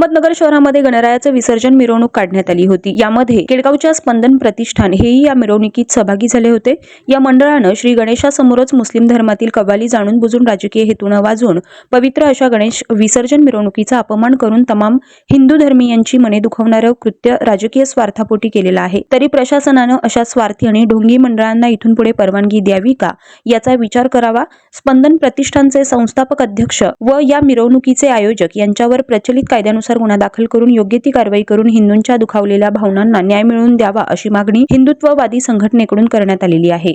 अहमदनगर शहरामध्ये गणरायाचं विसर्जन मिरवणूक काढण्यात आली होती. यामध्ये केळगावच्या स्पंदन प्रतिष्ठान हेही या मिरवणुकीत सहभागी झाले होते. या मंडळानं श्री गणेशासमोरच मुस्लिम धर्मातील कव्वाली जाणून बुजून राजकीय हेतूनं वाजवून पवित्र अशा गणेश विसर्जन मिरवणुकीचा अपमान करून तमाम हिंदू धर्मीयांची मने दुखवणारं कृत्य राजकीय स्वार्थापोटी केलेलं आहे. तरी प्रशासनानं अशा स्वार्थी आणि ढोंगी मंडळांना इथून पुढे परवानगी द्यावी का? याचा विचार करावा. स्पंदन प्रतिष्ठानचे संस्थापक अध्यक्ष व या मिरवणुकीचे आयोजक यांच्यावर प्रचलित कायद्यानुसार कायद्यानुसार गुन्हा दाखल करून योग्य ती कारवाई करून हिंदूंच्या दुखावलेल्या भावनांना न्याय मिळवून द्यावा अशी मागणी हिंदुत्ववादी संघटनेकडून करण्यात आलेली आहे.